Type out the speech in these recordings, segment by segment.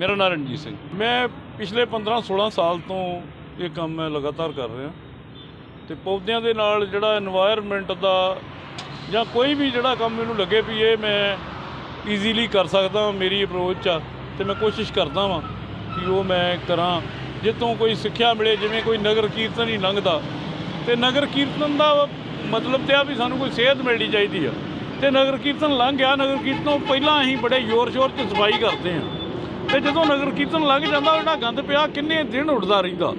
ਮੇਰਾ ਨਾਮ ਰਣਜੀਤ ਸਿੰਘ। ਮੈਂ ਪਿਛਲੇ 15-16 ਸਾਲ ਤੋਂ ਇਹ ਕੰਮ ਮੈਂ ਲਗਾਤਾਰ ਕਰ ਰਿਹਾ। ਤੇ ਪੌਦਿਆਂ ਦੇ ਨਾਲ ਜਿਹੜਾ এনवायरमेंट ਦਾ ਜਾਂ ਕੋਈ ਵੀ ਜਿਹੜਾ ਕੰਮ ਮੈਨੂੰ ਲੱਗੇ ਵੀ ਇਹ ਮੈਂ ਈਜ਼ੀਲੀ ਕਰ ਸਕਦਾ ਮੇਰੀ ਅਪਰੋਚ ਆ, ਤੇ ਮੈਂ ਕੋਸ਼ਿਸ਼ ਕਰਦਾ ਵਾਂ ਕਿ ਉਹ ਮੈਂ ਕਰਾਂ। ਜਿੱਤੋਂ ਕੋਈ ਸਿੱਖਿਆ ਮਿਲੇ, ਜਿਵੇਂ ਕੋਈ ਨਗਰ ਕੀਰਤਨ ਹੀ ਲੰਘਦਾ, ਤੇ ਨਗਰ ਕੀਰਤਨ ਦਾ ਮਤਲਬ ਤੇ ਆ ਵੀ ਸਾਨੂੰ ਕੋਈ ਸਿਹਤ ਮਿਲਣੀ ਚਾਹੀਦੀ ਆ। ਤੇ ਨਗਰ ਕੀਰਤਨ ਲੰਘ ਗਿਆ, ਨਗਰ ਕੀਰਤਨ ਪਹਿਲਾਂ ਅਸੀਂ ਬੜੇ ਜ਼ੋਰ-ਸ਼ੋਰ 'ਚ ਸਫ਼ਾਈ ਕਰਦੇ ਆਂ। ਤੇ ਜਦੋਂ ਨਗਰ ਕੀਰਤਨ ਲੰਘ ਜਾਂਦਾ ਜਿਹੜਾ ਗੰਦ ਪਿਆ, ਕਿੰਨੇ ਦਿਨ ਉੱਡਦਾ ਰਹਿੰਦਾ।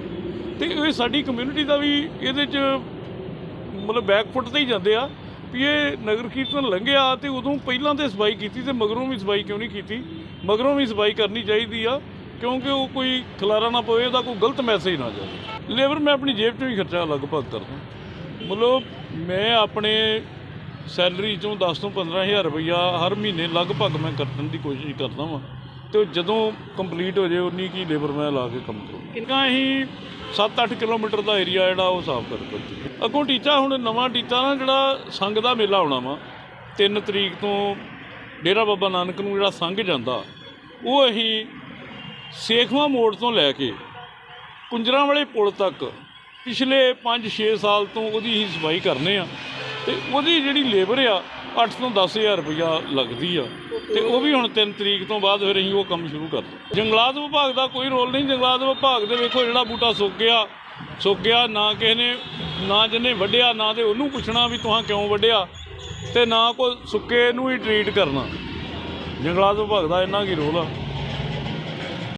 ਤੇ ਇਹ ਸਾਡੀ ਕਮਿਊਨਿਟੀ ਦਾ ਵੀ ਇਹਦੇ 'ਚ ਮਤਲਬ ਬੈਕਫੁੱਟ ਤੇ ਹੀ ਜਾਂਦੇ ਆ ਵੀ ਇਹ ਨਗਰ ਕੀਰਤਨ ਲੰਘਿਆ ਤੇ ਉਦੋਂ ਪਹਿਲਾਂ ਤੇ ਸਫ਼ਾਈ ਕੀਤੀ ਤੇ ਮਗਰੋਂ ਵੀ ਸਫ਼ਾਈ ਕਿਉਂ ਨਹੀਂ ਕੀਤੀ? ਮਗਰੋਂ ਵੀ ਸਫ਼ਾਈ ਕਰਨੀ ਚਾਹੀਦੀ ਆ, ਕਿਉਂਕਿ ਉਹ ਕੋਈ ਖਲਾਰਾ ਨਾ ਪਵੇ, ਉਹਦਾ ਕੋਈ ਗਲਤ ਮੈਸੇਜ ਨਾ ਜਾਵੇ। ਲੇਬਰ, ਮੈਂ ਆਪਣੀ ਜੇਬ 'ਚੋਂ ਹੀ ਖਰਚਾ ਲਗਭਗ ਕਰਦਾ। ਮਤਲਬ ਮੈਂ ਆਪਣੇ ਸੈਲਰੀ ਚੋਂ 10 ਤੋਂ 15000 ਰੁਪਈਆ ਹਰ ਮਹੀਨੇ ਲਗਭਗ ਮੈਂ ਕੱਟਣ ਦੀ ਕੋਸ਼ਿਸ਼ ਕਰਦਾ ਵਾਂ। ਤੇ ਜਦੋਂ ਕੰਪਲੀਟ ਹੋ ਜੇ ਉਨੀ ਕੀ ਲੇਬਰ ਮੈਂ ਲਾ ਕੇ ਕੰਮ ਕਰੂੰ ਕਿੰਨਾ ਅਸੀਂ 7-8 ਕਿਲੋਮੀਟਰ ਦਾ ਏਰੀਆ ਜਿਹੜਾ ਉਹ ਸਾਫ਼ ਕਰ ਦਿੱਤਾ ਅੱਗੋਂ ਟੀਚਾ, ਹੁਣ ਨਵਾਂ ਟੀਚਾ ਨਾ, ਜਿਹੜਾ ਸੰਘ ਦਾ ਮੇਲਾ ਆਉਣਾ ਵਾ 3 ਤਰੀਕ ਤੋਂ ਡੇਰਾ ਬਾਬਾ ਨਾਨਕ ਨੂੰ ਜਿਹੜਾ ਸੰਘ ਜਾਂਦਾ, ਉਹ ਅਸੀਂ ਸੇਖਵਾਂ ਮੋੜ ਤੋਂ ਲੈ ਕੇ ਕੁੰਜਰਾਂ ਵਾਲੇ ਪੁਲ ਤੱਕ ਪਿਛਲੇ 5-6 ਸਾਲ ਤੋਂ ਉਹਦੀ ਹੀ ਸਫ਼ਾਈ ਕਰਨੇ ਆ, ਤੇ ਉਹਦੀ ਜਿਹੜੀ ਲੇਬਰ ਆ 8 ਤੋਂ 10000 ਰੁਪਇਆ ਲੱਗਦੀ ਆ। ਤੇ ਉਹ ਵੀ ਹੁਣ 3 ਤਰੀਕ ਤੋਂ ਬਾਅਦ ਫਿਰ ਅਸੀਂ ਉਹ ਕੰਮ ਸ਼ੁਰੂ ਕਰ ਦਿੱਤਾ ਜੰਗਲਾਤ ਵਿਭਾਗ ਦਾ ਕੋਈ ਰੋਲ ਨਹੀਂ, ਜੰਗਲਾਤ ਵਿਭਾਗ ਦੇ ਵੇਖੋ ਜਿਹੜਾ ਬੂਟਾ ਸੁੱਕ ਗਿਆ ਸੁੱਕ ਗਿਆ, ਨਾ ਕਿਸੇ ਨੇ, ਨਾ ਜਿਹਨੇ ਵੱਢਿਆ, ਨਾ ਤੇ ਉਹਨੂੰ ਪੁੱਛਣਾ ਵੀ ਤੁਹਾਂ ਕਿਉਂ ਵੱਢਿਆ ਤੇ ਨਾ ਕੋਈ ਸੁੱਕੇ ਨੂੰ ਹੀ ਟਰੀਟ ਕਰਨਾ। ਜੰਗਲਾਤ ਵਿਭਾਗ ਦਾ ਇੰਨਾ ਕੀ ਰੋਲ ਆ।